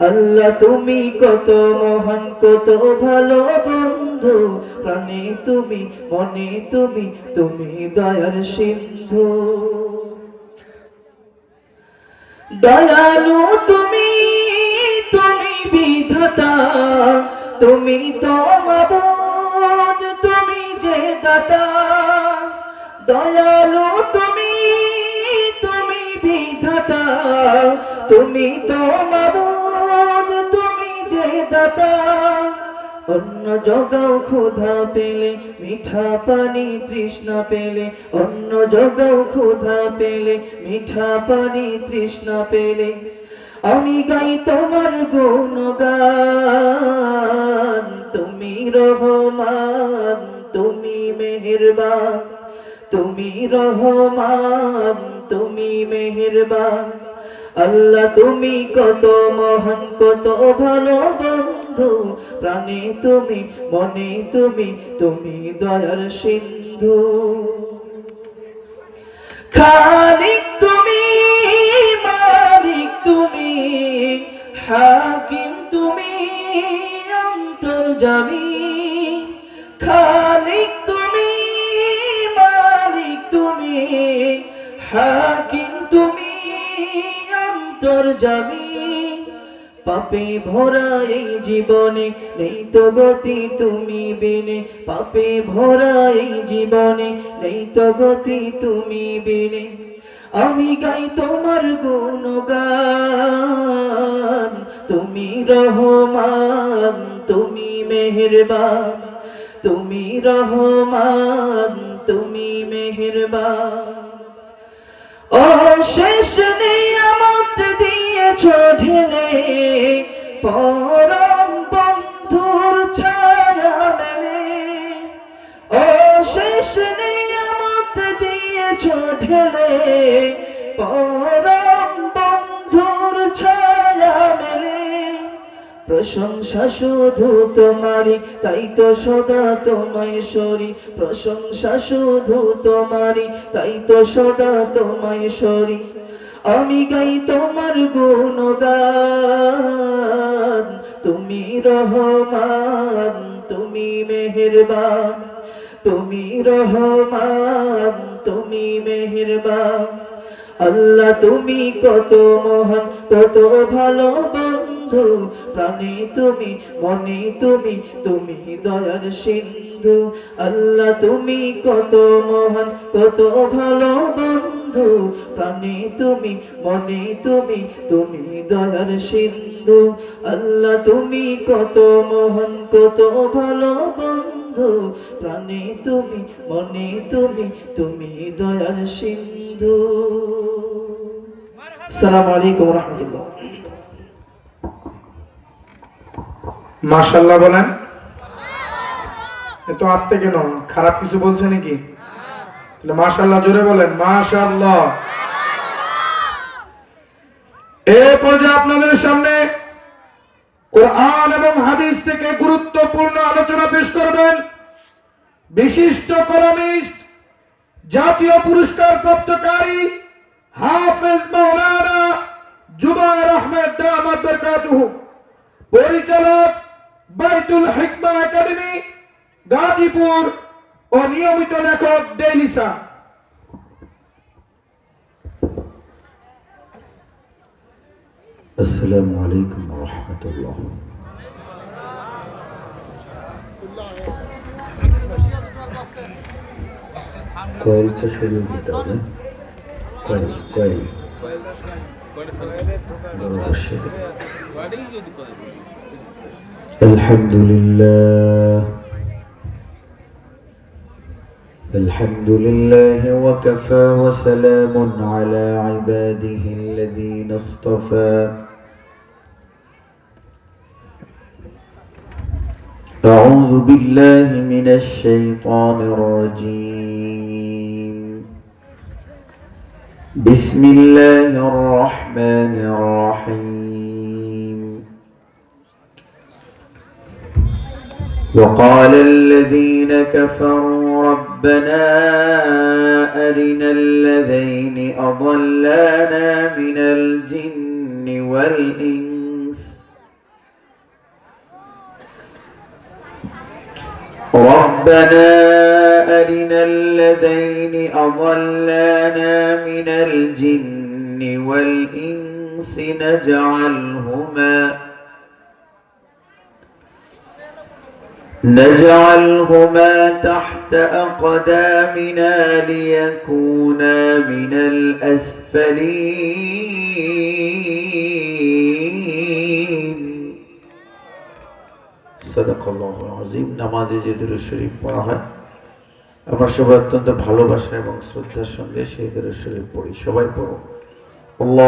আল্লাহ, তুমি কত মহান, কত ভালো বন্ধু। প্রাণে তুমি, মনে তুমি তুমি দয়ার সিন্ধু। দয়ালু তুমি তুমি বিধাতা। তুমি তো মাবুদ, তুমি যে দাতা। দয়ালু তুমি তুমি বিধাতা। তুমি তো দাতা অন্য জগাও ক্ষুধা পেলে, মিঠা পানি তৃষ্ণা পেলে। অন্য জগাও ক্ষুধা পেলে, মিঠা পানি তৃষ্ণা পেলে। আমি গাই তোমার গুণগান। তুমি রহমান, তুমি মেহেরবান। তুমি রহমান, তুমি মেহেরবান। আল্লাহ, তুমি কত মহান, কত ভালো বন্ধু। প্রাণে তুমি, মনে তুমি তুমি দয়ার সিন্ধু। খালিক তুমি, মালিক তুমি, হাকিম তুমি অন্তর্জামী খালিক তুমি, মালিক তুমি, হাকিম তুমি অন্তর্জামী পাপে ভরা এই জীবনে, নেই তো গতি তুমি বিনে। পাপে ভরা এই জীবনে, নেই তো গতি তুমি বিনে। আমি গাই তোমার গুণগান, তুমি রহমান, তুমি মেহেরবান। তুমি রহমান, তুমি মেহেরবান। অশেষ নিয়ামত দিয়েছ ঢেলে পরম বন্ধুর ছায়া মেলে। ও শেষ নিয়ামত দিয়েছ ঢেলে পরম প্রশংসা শুধু তোমারই, তাই তো সদা তোমায় সরি। প্রশংসা শুধু তোমারই, তাই তো সদা তোমায় সরি। আমি গাই তোমার গুণগান, তুমি রহমান, তুমি মেহেরবান। তুমি রহমান, তুমি মেহেরবান। আল্লাহ তুমি কত মহান, কত ভালো বন্ধু প্রাণে তুমি মনে তুমি তুমি দয়ার সিন্ধু। আল্লাহ তুমি কত মহান, কত ভালো বন্ধু। প্রাণে তুমি মনে তুমি তুমি দয়ার সিন্ধু। আল্লাহ তুমি কত মহান, কত ভালো বন্ধু। প্রাণে তুমি মনে তুমি তুমি দয়ার সিন্ধু। আলাইকুম রহমতুল্লাহ। মাশাল্লাহ বলেন? এত আসতে কেন খারাপ কিছু বলছে নাকি? তাহলে মাশাল্লাহ জোরে বলেন মাশাল্লাহ এ পর্যায়ে আপনাদের সামনে কোরআন এবং হাদিস থেকে গুরুত্বপূর্ণ আলোচনা পেশ করবেন। বিশিষ্ট কলামিস্ট, জাতীয় পুরস্কার প্রাপ্তকারী হাফেজ মাওলানা জুবাইর আহমেদ পরিচালক বাইতুল হিকমা একাডেমি গাজীপুর ও নিয়মিত লেখক ডেইলিসা السلام عليكم ورحمة الله কয়েলটা শুরু দিতে হবে কয়েল কয়েল বড় বসে الحمد لله. الحمد لله وكفى وسلام على عباده الذين اصطفى. أعوذ بالله من الشيطان الرجيم. بسم الله الرحمن الرحيم. وقال الذين كفروا ربنا أرنا الذين أضلانا من الجن والإنس. ربنا أرنا الذين أضلانا من الجن والإنس نجعلهما نجعلهما تحت أقدامنا ليكونا من الأسفلين সদাকাল্লাহ আজিম নামাজে যে দুরুদ শরীফ পড়া হয় আমরা সবাই অত্যন্ত ভালোবাসা এবং শ্রদ্ধার সঙ্গে সেই দুরুদ শরীফ পড়ি সবাই পড়ো আল্লাহ